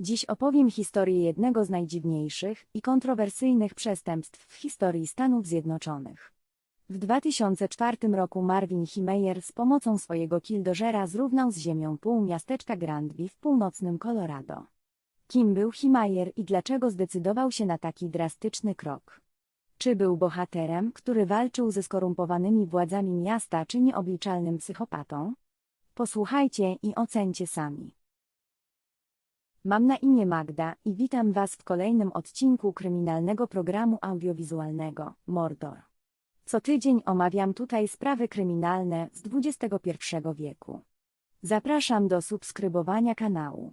Dziś opowiem historię jednego z najdziwniejszych i kontrowersyjnych przestępstw w historii Stanów Zjednoczonych. W 2004 roku Marvin Himeyer z pomocą swojego kildożera zrównał z ziemią pół miasteczka Grandby w północnym Colorado. Kim był Himeyer i dlaczego zdecydował się na taki drastyczny krok? Czy był bohaterem, który walczył ze skorumpowanymi władzami miasta, czy nieobliczalnym psychopatą? Posłuchajcie i ocencie sami. Mam na imię Magda i witam Was w kolejnym odcinku kryminalnego programu audiowizualnego Mordor. Co tydzień omawiam tutaj sprawy kryminalne z XXI wieku. Zapraszam do subskrybowania kanału.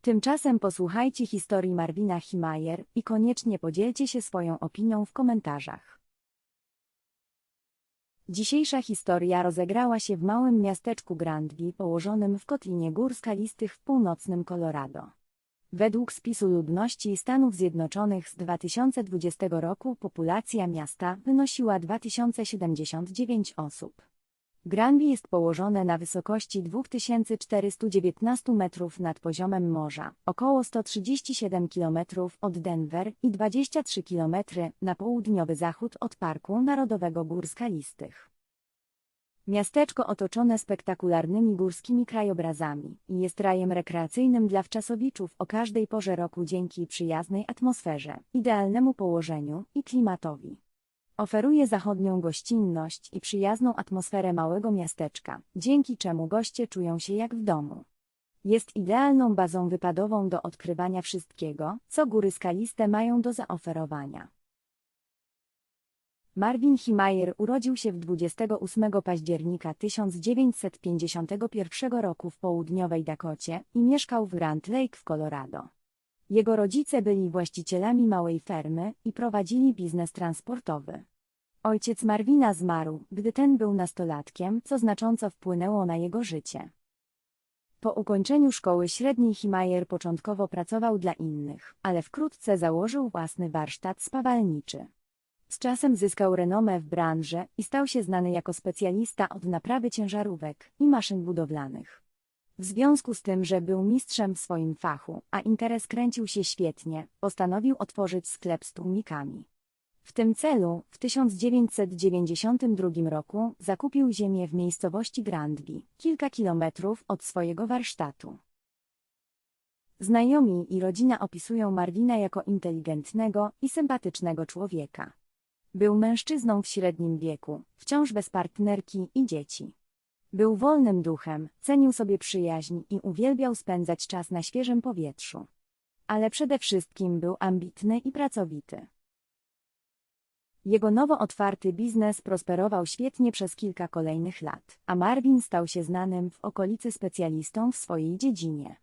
Tymczasem posłuchajcie historii Marvina Himayer i koniecznie podzielcie się swoją opinią w komentarzach. Dzisiejsza historia rozegrała się w małym miasteczku Grandby położonym w kotlinie gór skalistych w północnym Colorado. Według spisu ludności Stanów Zjednoczonych z 2020 roku populacja miasta wynosiła 2079 osób. Granby jest położone na wysokości 2419 metrów nad poziomem morza, około 137 km od Denver i 23 km na południowy zachód od Parku Narodowego Gór Skalistych. Miasteczko otoczone spektakularnymi górskimi krajobrazami i jest rajem rekreacyjnym dla wczasowiczów o każdej porze roku dzięki przyjaznej atmosferze, idealnemu położeniu i klimatowi. Oferuje zachodnią gościnność i przyjazną atmosferę małego miasteczka, dzięki czemu goście czują się jak w domu. Jest idealną bazą wypadową do odkrywania wszystkiego, co góry skaliste mają do zaoferowania. Marvin Himayer urodził się w 28 października 1951 roku w południowej Dakocie i mieszkał w Grand Lake w Colorado. Jego rodzice byli właścicielami małej fermy i prowadzili biznes transportowy. Ojciec Marvina zmarł, gdy ten był nastolatkiem, co znacząco wpłynęło na jego życie. Po ukończeniu szkoły średniej Himayer początkowo pracował dla innych, ale wkrótce założył własny warsztat spawalniczy. Z czasem zyskał renomę w branży i stał się znany jako specjalista od naprawy ciężarówek i maszyn budowlanych. W związku z tym, że był mistrzem w swoim fachu, a interes kręcił się świetnie, postanowił otworzyć sklep z tłumikami. W tym celu, w 1992 roku, zakupił ziemię w miejscowości Grandby, kilka kilometrów od swojego warsztatu. Znajomi i rodzina opisują Marwina jako inteligentnego i sympatycznego człowieka. Był mężczyzną w średnim wieku, wciąż bez partnerki i dzieci. Był wolnym duchem, cenił sobie przyjaźń i uwielbiał spędzać czas na świeżym powietrzu. Ale przede wszystkim był ambitny i pracowity. Jego nowo otwarty biznes prosperował świetnie przez kilka kolejnych lat, a Marvin stał się znanym w okolicy specjalistą w swojej dziedzinie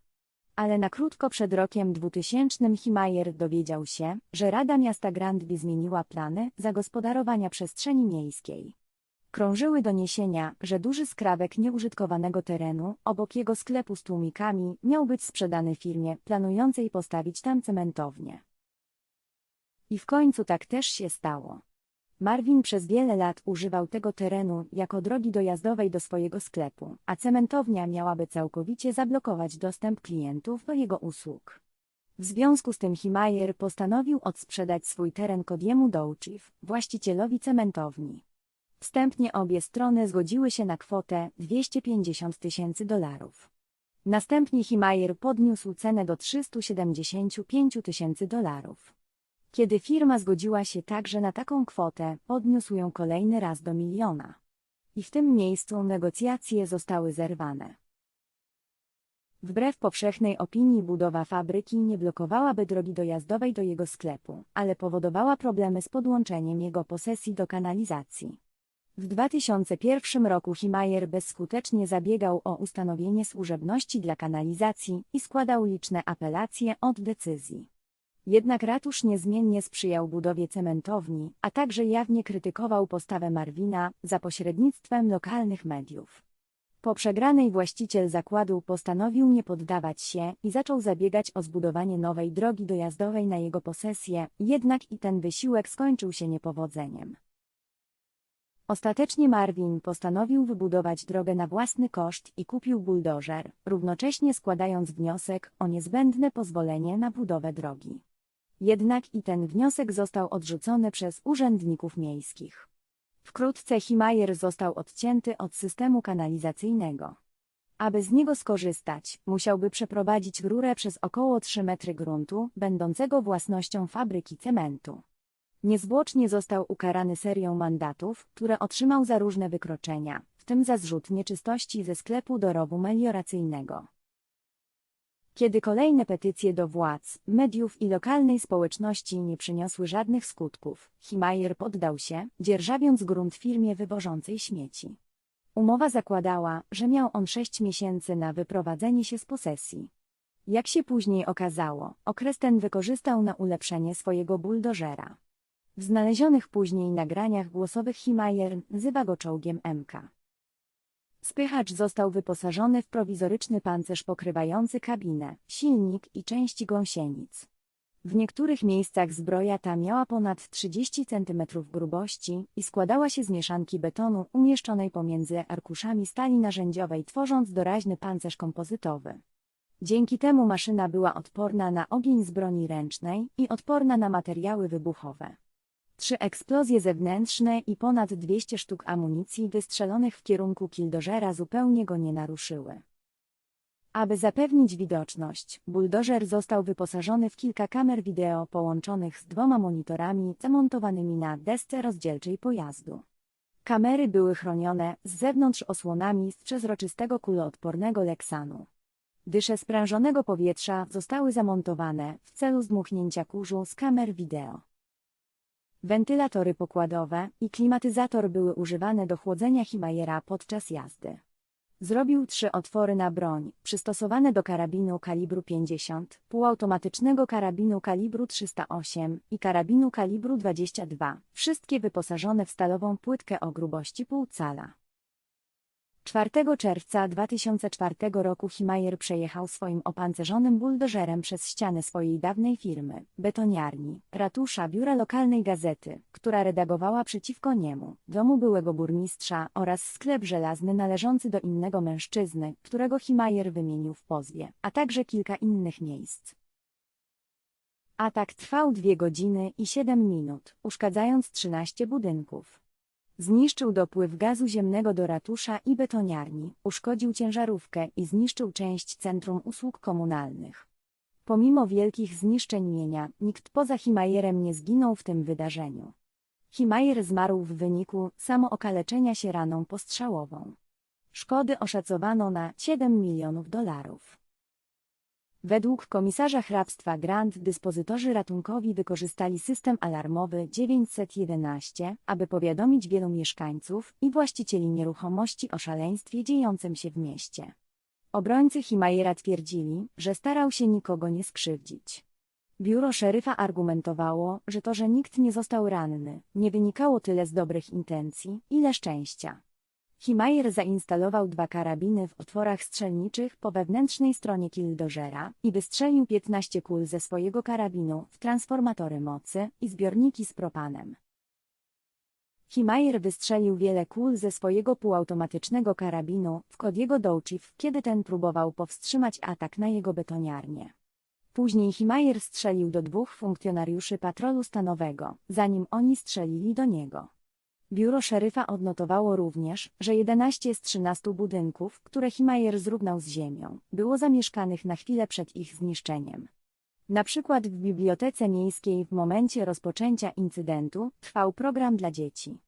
ale na krótko przed rokiem 2000 Himayer dowiedział się, że Rada Miasta Grandby zmieniła plany zagospodarowania przestrzeni miejskiej. Krążyły doniesienia, że duży skrawek nieużytkowanego terenu obok jego sklepu z tłumikami miał być sprzedany firmie planującej postawić tam cementownię. I w końcu tak też się stało. Marvin przez wiele lat używał tego terenu jako drogi dojazdowej do swojego sklepu, a cementownia miałaby całkowicie zablokować dostęp klientów do jego usług. W związku z tym Himayer postanowił odsprzedać swój teren Kodiemu Douchiv, właścicielowi cementowni. Wstępnie obie strony zgodziły się na kwotę 250 tysięcy dolarów. Następnie Himayer podniósł cenę do 375 tysięcy dolarów. Kiedy firma zgodziła się także na taką kwotę, podniósł ją kolejny raz do miliona. I w tym miejscu negocjacje zostały zerwane. Wbrew powszechnej opinii budowa fabryki nie blokowałaby drogi dojazdowej do jego sklepu, ale powodowała problemy z podłączeniem jego posesji do kanalizacji. W 2001 roku Himayer bezskutecznie zabiegał o ustanowienie służebności dla kanalizacji i składał liczne apelacje od decyzji. Jednak ratusz niezmiennie sprzyjał budowie cementowni, a także jawnie krytykował postawę Marwina za pośrednictwem lokalnych mediów. Po przegranej właściciel zakładu postanowił nie poddawać się i zaczął zabiegać o zbudowanie nowej drogi dojazdowej na jego posesję, jednak i ten wysiłek skończył się niepowodzeniem. Ostatecznie Marvin postanowił wybudować drogę na własny koszt i kupił buldożer, równocześnie składając wniosek o niezbędne pozwolenie na budowę drogi. Jednak i ten wniosek został odrzucony przez urzędników miejskich. Wkrótce Himajer został odcięty od systemu kanalizacyjnego. Aby z niego skorzystać, musiałby przeprowadzić rurę przez około 3 metry gruntu, będącego własnością fabryki cementu. Niezwłocznie został ukarany serią mandatów, które otrzymał za różne wykroczenia, w tym za zrzut nieczystości ze sklepu do rowu melioracyjnego. Kiedy kolejne petycje do władz, mediów i lokalnej społeczności nie przyniosły żadnych skutków, Himajer poddał się, dzierżawiąc grunt firmie wywożącej śmieci. Umowa zakładała, że miał on sześć miesięcy na wyprowadzenie się z posesji. Jak się później okazało, okres ten wykorzystał na ulepszenie swojego buldożera. W znalezionych później nagraniach głosowych Himajer nazywa go czołgiem MK. Spychacz został wyposażony w prowizoryczny pancerz pokrywający kabinę, silnik i części gąsienic. W niektórych miejscach zbroja ta miała ponad 30 cm grubości i składała się z mieszanki betonu umieszczonej pomiędzy arkuszami stali narzędziowej, tworząc doraźny pancerz kompozytowy. Dzięki temu maszyna była odporna na ogień z broni ręcznej i odporna na materiały wybuchowe. Trzy eksplozje zewnętrzne i ponad 200 sztuk amunicji wystrzelonych w kierunku kildożera zupełnie go nie naruszyły. Aby zapewnić widoczność, buldożer został wyposażony w kilka kamer wideo połączonych z dwoma monitorami zamontowanymi na desce rozdzielczej pojazdu. Kamery były chronione z zewnątrz osłonami z przezroczystego kuloodpornego leksanu. Dysze sprężonego powietrza zostały zamontowane w celu zdmuchnięcia kurzu z kamer wideo. Wentylatory pokładowe i klimatyzator były używane do chłodzenia Himayera podczas jazdy. Zrobił trzy otwory na broń, przystosowane do karabinu kalibru 50, półautomatycznego karabinu kalibru 308 i karabinu kalibru 22, wszystkie wyposażone w stalową płytkę o grubości pół cala. 4 czerwca 2004 roku Himajer przejechał swoim opancerzonym buldożerem przez ścianę swojej dawnej firmy, betoniarni, ratusza biura lokalnej gazety, która redagowała przeciwko niemu, domu byłego burmistrza oraz sklep żelazny należący do innego mężczyzny, którego Himajer wymienił w pozwie, a także kilka innych miejsc. Atak trwał dwie godziny i siedem minut, uszkadzając 13 budynków. Zniszczył dopływ gazu ziemnego do ratusza i betoniarni, uszkodził ciężarówkę i zniszczył część centrum usług komunalnych. Pomimo wielkich zniszczeń mienia, nikt poza Himajerem nie zginął w tym wydarzeniu. Himajer zmarł w wyniku samookaleczenia się raną postrzałową. Szkody oszacowano na 7 milionów dolarów. Według komisarza hrabstwa Grand dyspozytorzy ratunkowi wykorzystali system alarmowy 911, aby powiadomić wielu mieszkańców i właścicieli nieruchomości o szaleństwie dziejącym się w mieście. Obrońcy Himajera twierdzili, że starał się nikogo nie skrzywdzić. Biuro szeryfa argumentowało, że to, że nikt nie został ranny, nie wynikało tyle z dobrych intencji, ile szczęścia. Himajer zainstalował dwa karabiny w otworach strzelniczych po wewnętrznej stronie kildożera i wystrzelił 15 kul ze swojego karabinu w transformatory mocy i zbiorniki z propanem. Himajer wystrzelił wiele kul ze swojego półautomatycznego karabinu w Kodiego Dołchiw, kiedy ten próbował powstrzymać atak na jego betoniarnię. Później Himajer strzelił do dwóch funkcjonariuszy patrolu stanowego, zanim oni strzelili do niego. Biuro szeryfa odnotowało również, że 11 z 13 budynków, które Himajer zrównał z ziemią, było zamieszkanych na chwilę przed ich zniszczeniem. Na przykład w bibliotece miejskiej w momencie rozpoczęcia incydentu trwał program dla dzieci.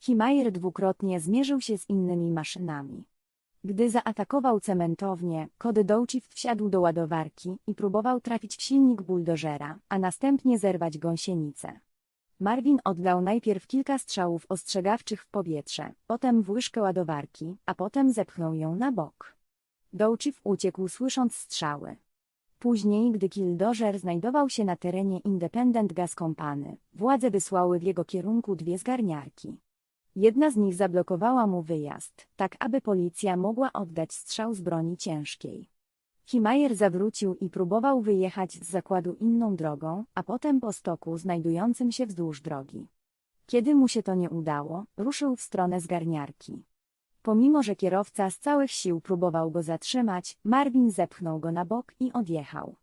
Himajer dwukrotnie zmierzył się z innymi maszynami. Gdy zaatakował cementownię, Kody Dołciw wsiadł do ładowarki i próbował trafić w silnik buldożera, a następnie zerwać gąsienicę. Marvin oddał najpierw kilka strzałów ostrzegawczych w powietrze, potem w łyżkę ładowarki, a potem zepchnął ją na bok. Dołchiw uciekł słysząc strzały. Później, gdy Kildożer znajdował się na terenie Independent Gas Company, władze wysłały w jego kierunku dwie zgarniarki. Jedna z nich zablokowała mu wyjazd, tak aby policja mogła oddać strzał z broni ciężkiej. Himajer zawrócił i próbował wyjechać z zakładu inną drogą, a potem po stoku znajdującym się wzdłuż drogi. Kiedy mu się to nie udało, ruszył w stronę zgarniarki. Pomimo, że kierowca z całych sił próbował go zatrzymać, Marvin zepchnął go na bok i odjechał.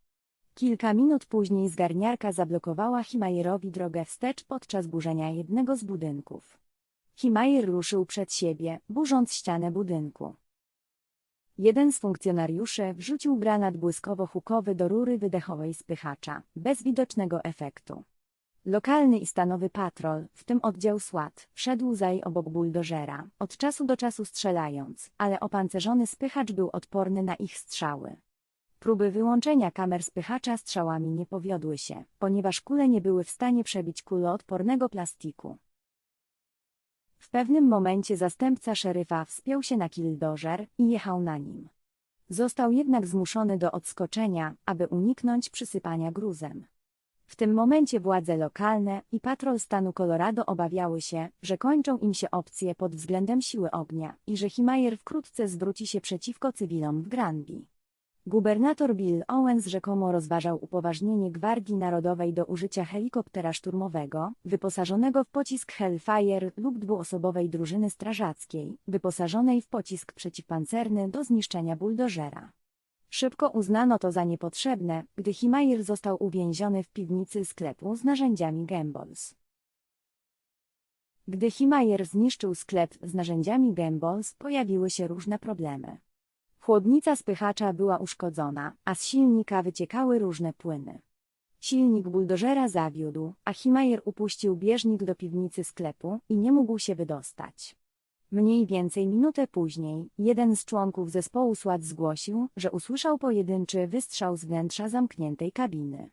Kilka minut później zgarniarka zablokowała Himajerowi drogę wstecz podczas burzenia jednego z budynków. Himajer ruszył przed siebie, burząc ścianę budynku. Jeden z funkcjonariuszy wrzucił granat błyskowo-hukowy do rury wydechowej spychacza, bez widocznego efektu. Lokalny i stanowy patrol, w tym oddział SWAT, wszedł zaj obok buldożera, od czasu do czasu strzelając, ale opancerzony spychacz był odporny na ich strzały. Próby wyłączenia kamer spychacza strzałami nie powiodły się, ponieważ kule nie były w stanie przebić kuloodpornego plastiku. W pewnym momencie zastępca szeryfa wspiął się na kildożer i jechał na nim. Został jednak zmuszony do odskoczenia, aby uniknąć przysypania gruzem. W tym momencie władze lokalne i patrol stanu Colorado obawiały się, że kończą im się opcje pod względem siły ognia i że Himajer wkrótce zwróci się przeciwko cywilom w Granby. Gubernator Bill Owens rzekomo rozważał upoważnienie Gwardii Narodowej do użycia helikoptera szturmowego, wyposażonego w pocisk Hellfire lub dwuosobowej drużyny strażackiej, wyposażonej w pocisk przeciwpancerny do zniszczenia buldożera. Szybko uznano to za niepotrzebne, gdy Himajer został uwięziony w piwnicy sklepu z narzędziami Gambles. Gdy Himajer zniszczył sklep z narzędziami Gambles, pojawiły się różne problemy. Chłodnica spychacza była uszkodzona, a z silnika wyciekały różne płyny. Silnik buldożera zawiódł, a Himajer upuścił bieżnik do piwnicy sklepu i nie mógł się wydostać. Mniej więcej minutę później, jeden z członków zespołu SWAT zgłosił, że usłyszał pojedynczy wystrzał z wnętrza zamkniętej kabiny.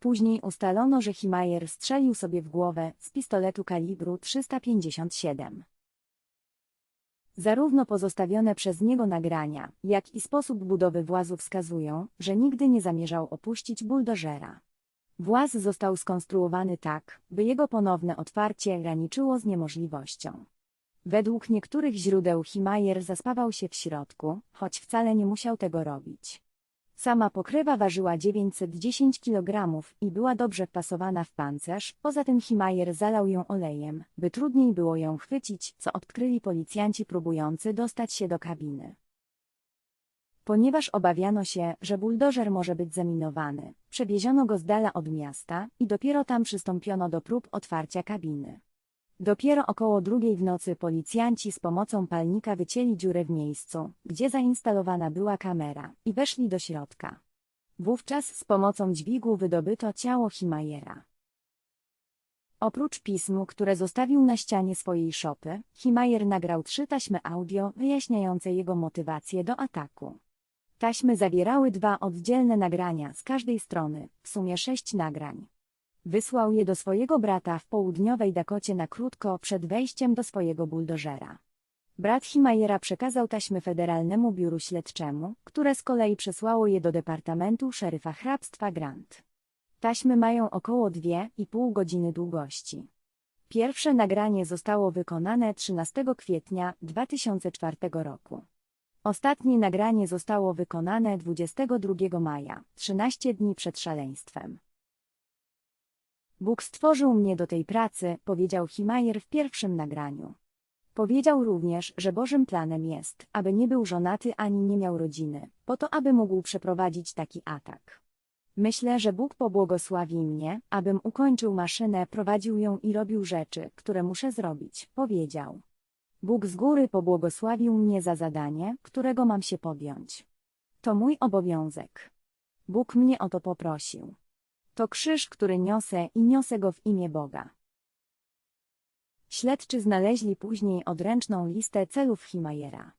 Później ustalono, że Himajer strzelił sobie w głowę z pistoletu kalibru 357. Zarówno pozostawione przez niego nagrania, jak i sposób budowy włazu wskazują, że nigdy nie zamierzał opuścić buldożera. Właz został skonstruowany tak, by jego ponowne otwarcie graniczyło z niemożliwością. Według niektórych źródeł Himajer zaspawał się w środku, choć wcale nie musiał tego robić. Sama pokrywa ważyła 910 kg i była dobrze wpasowana w pancerz, poza tym Himajer zalał ją olejem, by trudniej było ją chwycić, co odkryli policjanci próbujący dostać się do kabiny. Ponieważ obawiano się, że buldożer może być zaminowany, przewieziono go z dala od miasta i dopiero tam przystąpiono do prób otwarcia kabiny. Dopiero około drugiej w nocy policjanci z pomocą palnika wycięli dziurę w miejscu, gdzie zainstalowana była kamera, i weszli do środka. Wówczas z pomocą dźwigu wydobyto ciało Himajera. Oprócz pism, które zostawił na ścianie swojej szopy, Himajer nagrał trzy taśmy audio wyjaśniające jego motywację do ataku. Taśmy zawierały dwa oddzielne nagrania z każdej strony, w sumie sześć nagrań. Wysłał je do swojego brata w południowej Dakocie na krótko przed wejściem do swojego buldożera. Brat Himajera przekazał taśmy Federalnemu Biuru Śledczemu, które z kolei przesłało je do Departamentu Szeryfa Hrabstwa Grant. Taśmy mają około 2,5 godziny długości. Pierwsze nagranie zostało wykonane 13 kwietnia 2004 roku. Ostatnie nagranie zostało wykonane 22 maja, 13 dni przed szaleństwem. Bóg stworzył mnie do tej pracy, powiedział Himajer w pierwszym nagraniu. Powiedział również, że Bożym planem jest, aby nie był żonaty ani nie miał rodziny, po to aby mógł przeprowadzić taki atak. Myślę, że Bóg pobłogosławi mnie, abym ukończył maszynę, prowadził ją i robił rzeczy, które muszę zrobić, powiedział. Bóg z góry pobłogosławił mnie za zadanie, którego mam się podjąć. To mój obowiązek. Bóg mnie o to poprosił. To krzyż, który niosę i niosę go w imię Boga. Śledczy znaleźli później odręczną listę celów Himajera.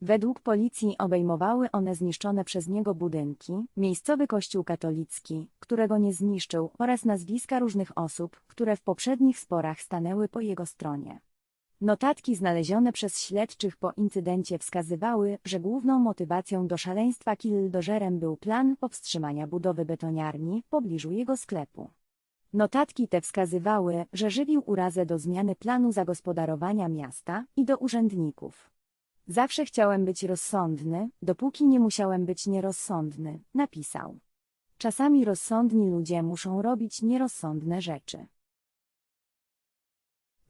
Według policji obejmowały one zniszczone przez niego budynki, miejscowy kościół katolicki, którego nie zniszczył, oraz nazwiska różnych osób, które w poprzednich sporach stanęły po jego stronie. Notatki znalezione przez śledczych po incydencie wskazywały, że główną motywacją do szaleństwa Killdożerem był plan powstrzymania budowy betoniarni w pobliżu jego sklepu. Notatki te wskazywały, że żywił urazę do zmiany planu zagospodarowania miasta i do urzędników. Zawsze chciałem być rozsądny, dopóki nie musiałem być nierozsądny, napisał. Czasami rozsądni ludzie muszą robić nierozsądne rzeczy.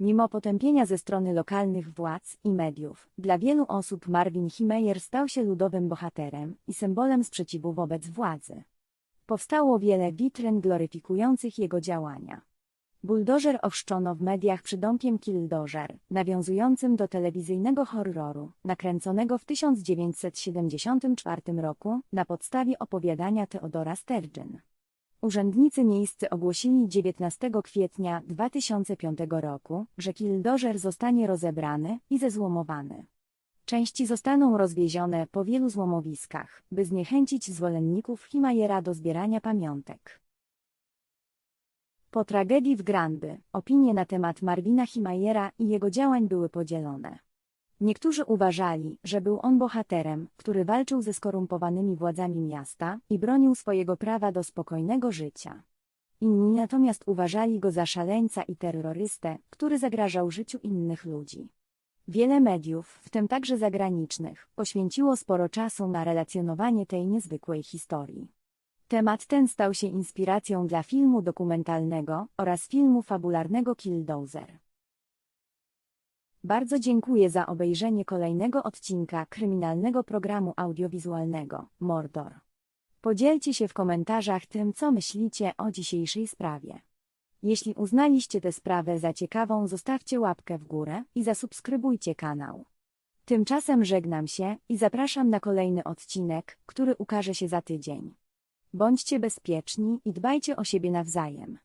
Mimo potępienia ze strony lokalnych władz i mediów, dla wielu osób Marvin Himeyer stał się ludowym bohaterem i symbolem sprzeciwu wobec władzy. Powstało wiele witryn gloryfikujących jego działania. Buldożer ochrzczono w mediach przydomkiem Killdozer, nawiązującym do telewizyjnego horroru, nakręconego w 1974 roku na podstawie opowiadania Theodora Sturgeon. Urzędnicy miejscy ogłosili 19 kwietnia 2005 roku, że Killdozer zostanie rozebrany i zezłomowany. Części zostaną rozwiezione po wielu złomowiskach, by zniechęcić zwolenników Himayera do zbierania pamiątek. Po tragedii w Granby, opinie na temat Marvina Himayera i jego działań były podzielone. Niektórzy uważali, że był on bohaterem, który walczył ze skorumpowanymi władzami miasta i bronił swojego prawa do spokojnego życia. Inni natomiast uważali go za szaleńca i terrorystę, który zagrażał życiu innych ludzi. Wiele mediów, w tym także zagranicznych, poświęciło sporo czasu na relacjonowanie tej niezwykłej historii. Temat ten stał się inspiracją dla filmu dokumentalnego oraz filmu fabularnego Killdozer. Bardzo dziękuję za obejrzenie kolejnego odcinka kryminalnego programu audiowizualnego Mordor. Podzielcie się w komentarzach tym, co myślicie o dzisiejszej sprawie. Jeśli uznaliście tę sprawę za ciekawą, zostawcie łapkę w górę i zasubskrybujcie kanał. Tymczasem żegnam się i zapraszam na kolejny odcinek, który ukaże się za tydzień. Bądźcie bezpieczni i dbajcie o siebie nawzajem.